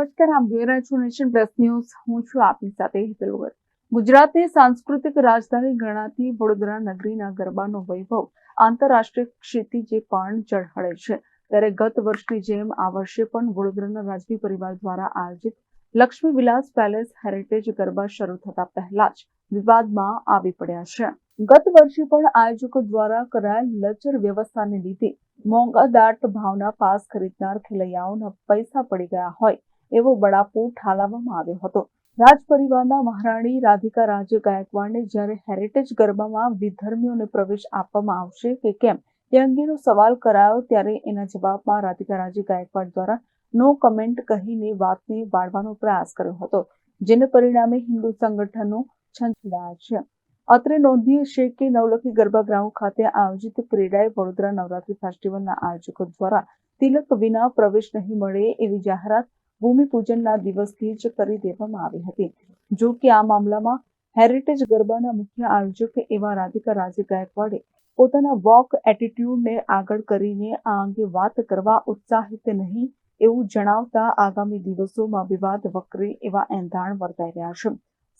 નમસ્કાર, આપ જોઈ રહ્યા છો નેશન પ્લસ ન્યૂઝ. હું છું આપની સાથે હેતલ વગર ગુજરાતની સાંસ્કૃતિક રાજધાની ગણાતી વડોદરા નગરીના ગરબાનો વૈભવ આંતરરાષ્ટ્રીય ક્ષિતિજે પણ ઝળહળે છે. ત્યારે ગત વર્ષની જેમ આ વર્ષે પણ વડોદરાના રાજવી પરિવાર દ્વારા આયોજિત લક્ષ્મી વિલાસ પેલેસ હેરિટેજ ગરબા શરૂ થતા પહેલા જ વિવાદમાં આવી પડ્યા છે. ગત વર્ષે પણ આયોજકો દ્વારા કરાયેલ લચર વ્યવસ્થાને લીધે મોંઘા દાટ ભાવના પાસ ખરીદનાર ખેલૈયાઓના પૈસા પડી ગયા હોય એવો બડાપો ઠાલવવામાં આવ્યો હતો. રાજ પરિવારના મહારાણી રાધિકા રાજ્ય ગાયકવાડને જ્યારે હેરિટેજ ગરબામાં વિધર્મીઓને પ્રવેશ આપવામાં આવશે કે કેમ તે અંગેનો સવાલ કરાયો ત્યારે એના જવાબમાં રાધિકા રાજ્ય ગાયકવાડ દ્વારા નો કમેન્ટ કહીને વાતને વાળવાનો પ્રયાસ કર્યો હતો, જેને પરિણામે હિન્દુ સંગઠનો છંછડાયા છે. અત્રે નોંધીએ છે કે નવલખી ગરબા ગ્રાઉન્ડ ખાતે આયોજિત ક્રીડાએ વડોદરા નવરાત્રી ફેસ્ટિવલના આયોજકો દ્વારા તિલક વિના પ્રવેશ નહીં મળે એવી જાહેરાત ભૂમિપૂજનના દિવસથી જ કરી દેવામાં આવી હતી. જો કે આ મામલામાં હેરિટેજ ગરબાના મુખ્ય આયોજક એવા રાધિકા રાજે ગાયકવાડે પોતાના વોક એટીટ્યુડને આગળ કરીને આ અંગે વાત કરવા ઉત્સાહિત નહીં એવું જણાવતા આગામી દિવસોમાં વિવાદ વકરે એવા એંધાણ વર્તાઈ રહ્યા છે.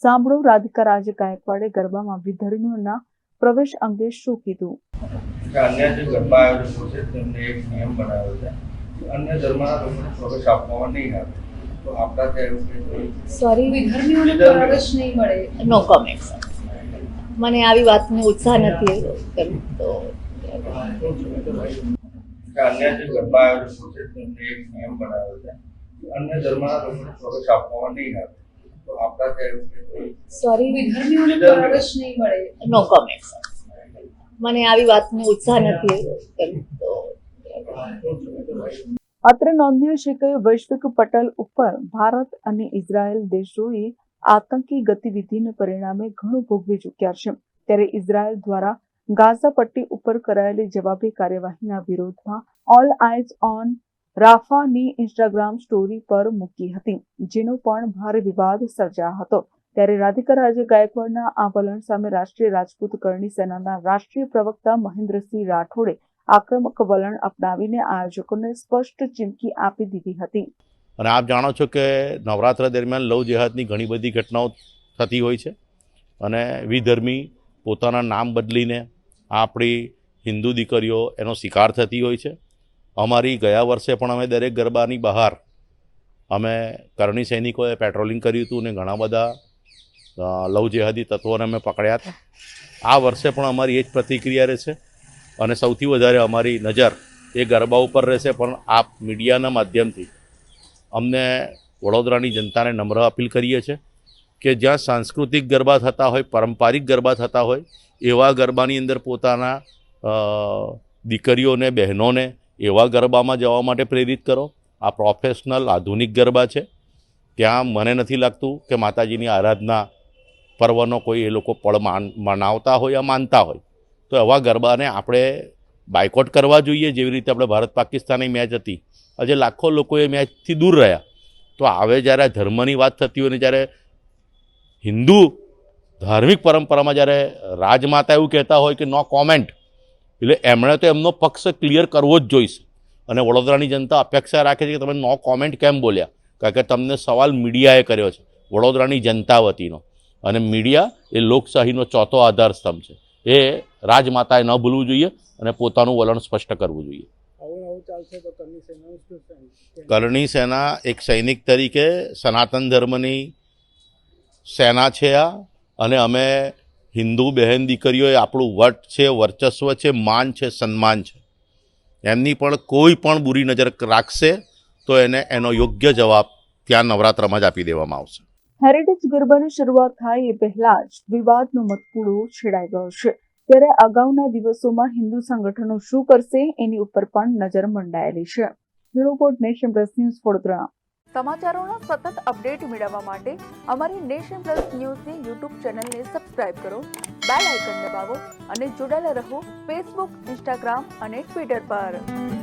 સાંભળો રાધિકા રાજે ગાયકવાડે ગરબામાં વિધર્મીઓના પ્રવેશ અંગે શું કીધું? અન્ય જે ગરબા આયોજકો છે તેમને એક નિયમ બનાવ્યો છે. અન્ય ધર્મના લોકોને પ્રવેશ આપવામાં નહીં આવે. તો આપણા ત્યાં એવું સોરી વિધર્મીઓને પ્રવેશ નહીં મળે. નો કોમેન્ટ મને આવી વાતનો ઉત્સાહ નથી. તો અન્ય જે ગરબા આયોજકો છે તેમને એક નિયમ બનાવ્યો છે અન્ય ધર્મના લોકોને પ્રવેશ આપવામાં નહીં આવે. તો આપણા ત્યાં એવું સોરી પ્રવેશ નહીં મળે. નો કોમેન્ટ્સ મને આવી વાતનો ઉત્સાહ નથી. તો અત્રે નોંધ્યું છે કે વૈશ્વિક પટલ ઉપર ભારત અને ઇઝરાયલ દેશોએ આતંકી ગતિવિધિને પરિણામે ઘણું ભોગવી ચૂક્યા છે. ત્યારે ઇઝરાયલ દ્વારા ગાઝા પટ્ટી ઉપર કરાયેલી જવાબી કાર્યવાહીના વિરોધમાં ઓલ આઇઝ ઓન રાફાની ઇન્સ્ટાગ્રામ સ્ટોરી પર મૂકી હતી, જેનો પણ ભારે વિવાદ સર્જાયો હતો. ત્યારે રાધિકા રાજે ગાયકવાડના આ વલણ સામે રાષ્ટ્રીય રાજપૂત કરણી સેનાના રાષ્ટ્રીય પ્રવક્તા મહેન્દ્રસિંહ રાઠોડે આક્રમક વલણ અપનાવીને આયોજકોને સ્પષ્ટ ચીમકી આપી દીધી હતી. અને આપ જાણો છો કે નવરાત્ર દરમિયાન લવ જેહાદની ઘણી બધી ઘટનાઓ થતી હોય છે અને વિધર્મી પોતાના નામ બદલીને આપણી હિન્દુ દીકરીઓ એનો શિકાર થતી હોય છે. અમારી ગયા વર્ષે પણ અમે દરેક ગરબાની બહાર અમે કરણી સૈનિકોએ પેટ્રોલિંગ કર્યું હતું અને ઘણા બધા લવ જેહાદી તત્વોને અમે પકડ્યા હતા. આ વર્ષે પણ અમારી એ જ પ્રતિક્રિયા રહેશે. અને સૌથી વધારે અમારી નજર એ ગરબા ઉપર રહેશે, પણ આપ મીડિયાના માધ્યમથી અમને વડોદરાની જનતાને નમ્ર અપીલ કરીએ છીએ કે જ્યાં સાંસ્કૃતિક ગરબા થતા હોય, પારંપરિક ગરબા થતા હોય, એવા ગરબાની અંદર પોતાના દીકરીઓને, બહેનોને એવા ગરબામાં જવા માટે પ્રેરિત કરો. આ પ્રોફેશનલ આધુનિક ગરબા છે. ત્યાં મને નથી લાગતું કે માતાજીની આરાધના પર્વનો કોઈ એ લોકો પળ માન, મનાવતા હોય યા માનતા હોય. તો એવા ગરબાને આપણે બાયકોટ કરવા જોઈએ જેવી રીતે આપણે ભારત પાકિસ્તાનની મેચ હતી. આજે લાખો લોકો એ મેચથી દૂર રહ્યા. તો હવે જ્યારે ધર્મની વાત થતી હોય ને જ્યારે હિન્દુ ધાર્મિક પરંપરામાં જ્યારે રાજમાતા એવું કહેતા હોય કે નો કોમેન્ટ એટલે એમણે તો એમનો પક્ષ ક્લિયર કરવો જ જોઈશે. અને વડોદરાની જનતા અપેક્ષા રાખે છે કે તમે નો કોમેન્ટ કેમ બોલ્યા? કારણ કે તમને સવાલ મીડિયાએ કર્યો છે. વડોદરાની જનતા વતીનો. અને મીડિયા એ લોકશાહીનો ચોથો આધાર સ્તંભ છે. એ રાજમાતાએ ન ભૂલવું જોઈએ અને પોતાનું વલણ સ્પષ્ટ કરવું જોઈએ? કરણી સેના એક સૈનિક તરીકે સનાતન ધર્મની સેના છે આ અને અમે હિન્દુ બહેન દીકરીઓએ આપણું વટ છે વર્ચસ્વ છે માન છે સન્માન છે. એમની પણ કોઈ પણ બુરી નજર રાખશે તો એને એનો યોગ્ય જવાબ ત્યાં નવરાત્રમાં જ આપી દેવામાં આવશે. હેરિટેજ ગરબાની શરૂઆત થાય એ પહેલા જ વિવાદનો મતકૂડો છેડાઈ ગયો છે. ત્યારે અગાઉના દિવસોમાં હિન્દુ સંગઠનો શું કરશે એની ઉપર પણ નજર મંડાયેલી છે. Report Nation Plus news Vadodara. સમાચારોના સતત અપડેટ મેળવવા માટે અમારી નેશન પ્લસ ન્યૂઝની યુટ્યુબ ચેનલને સબસ્ક્રાઇબ કરો, બેલ આઇકન દબાવો અને જોડાયેલા રહો ફેસબુક ઇન્સ્ટાગ્રામ અને ટ્વિટર પર.